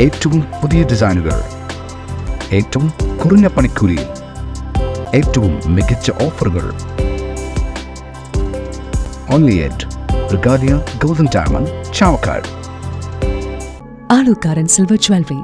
ഏറ്റവും പുതിയ ഡിസൈനുകൾ ഏറ്റവും കുറഞ്ഞ പണിക്കൂലിയിൽ ഏറ്റവും മികച്ച ഓഫറുകൾ. Only at Regalia golden diamond Chavakkad. Alukkaran silver jewellery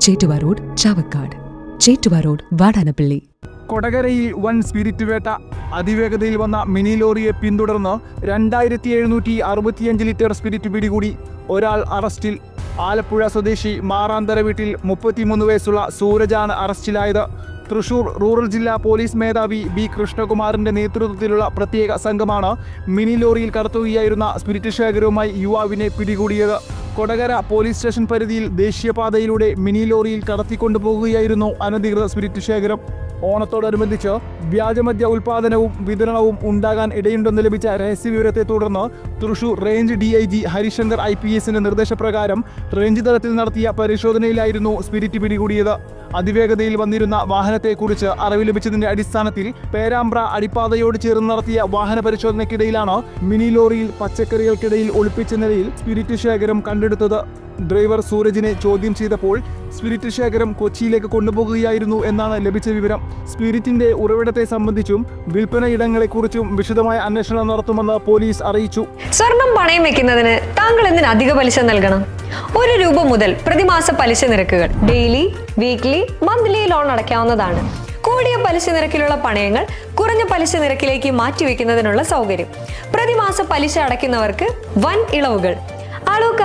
Chettuva road Chavakkad. Chettuva road Vadanappally. കൊടകരയിൽ വൻ സ്പിരിറ്റ് വേട്ട അതിവേഗതയിൽ വന്ന മിനി ലോറിയെ പിന്തുടർന്ന് രണ്ടായിരത്തി എഴുന്നൂറ്റി അറുപത്തിയഞ്ച് ലിറ്റർ സ്പിരിറ്റ് പിടികൂടി ഒരാൾ അറസ്റ്റിൽ. ആലപ്പുഴ സ്വദേശി മാറാന്തര വീട്ടിൽ മുപ്പത്തിമൂന്ന് വയസ്സുള്ള സൂരജാണ് അറസ്റ്റിലായത്. തൃശൂർ റൂറൽ ജില്ലാ പോലീസ് മേധാവി ബി കൃഷ്ണകുമാറിന്റെ നേതൃത്വത്തിലുള്ള പ്രത്യേക സംഘമാണ് മിനി ലോറിയിൽ കടത്തുകയായിരുന്ന സ്പിരിറ്റ് ശേഖരവുമായി യുവാവിനെ പിടികൂടിയത്. കൊടകര പോലീസ് സ്റ്റേഷൻ പരിധിയിൽ ദേശീയപാതയിലൂടെ മിനി ലോറിയിൽ കടത്തിക്കൊണ്ടുപോകുകയായിരുന്നു അനധികൃത സ്പിരിറ്റ് ശേഖരം. ഓണത്തോടനുബന്ധിച്ച് വ്യാജമദ്യ ഉൽപാദനവും വിതരണവും ഉണ്ടാകാൻ ഇടയുണ്ടെന്ന് ലഭിച്ച രഹസ്യ വിവരത്തെ തുടർന്ന് Thrissur range D I G Harishankar I P എസിന്റെ നിർദ്ദേശപ്രകാരം റേഞ്ച് തലത്തിൽ നടത്തിയ പരിശോധനയിലായിരുന്നു സ്പിരിറ്റ് പിടികൂടിയത്. അതിവേഗതയിൽ വന്നിരുന്ന വാഹനത്തെക്കുറിച്ച് അറിവ് ലഭിച്ചതിന്റെ അടിസ്ഥാനത്തിൽ പേരാമ്പ്ര അടിപ്പാതയോട് ചേർന്ന് നടത്തിയ വാഹന പരിശോധനയ്ക്കിടയിലാണ് മിനി ലോറിയിൽ പച്ചക്കറികൾക്കിടയിൽ ഒളിപ്പിച്ച നിലയിൽ സ്പിരിറ്റ് ശേഖരം കണ്ടെടുത്തത്. ഡ്രൈവർ സൂരജിനെ ചോദ്യം ചെയ്തപ്പോൾ സ്പിരിറ്റ് ശേഖരം കൊച്ചിയിലേക്ക് കൊണ്ടുപോകുകയായിരുന്നു എന്നാണ് ലഭിച്ച വിവരം. സ്പിരിറ്റിന്റെ ഉറവിടത്തെ സംബന്ധിച്ചും വിൽപ്പന ഇടങ്ങളെക്കുറിച്ചും വിശദമായ അന്വേഷണം നടത്തുമെന്ന് പോലീസ് അറിയിച്ചു. സ്വർണം പണയം വെക്കുന്നതിന് താങ്കൾ എന്തിന് അധിക പലിശ നൽകണം? ഒരു രൂപ മുതൽ പ്രതിമാസ പലിശ നിരക്കുകൾ ഡെയിലി വീക്ക്ലി മന്ത്ലി ലോൺ അടയ്ക്കാവുന്നതാണ്. കൂടിയ പലിശ നിരക്കിലുള്ള പണയങ്ങൾ കുറഞ്ഞ പലിശ നിരക്കിലേക്ക് മാറ്റിവെക്കുന്നതിനുള്ള സൗകര്യം. പ്രതിമാസ പലിശ അടയ്ക്കുന്നവർക്ക് വൻ ഇളവുകൾ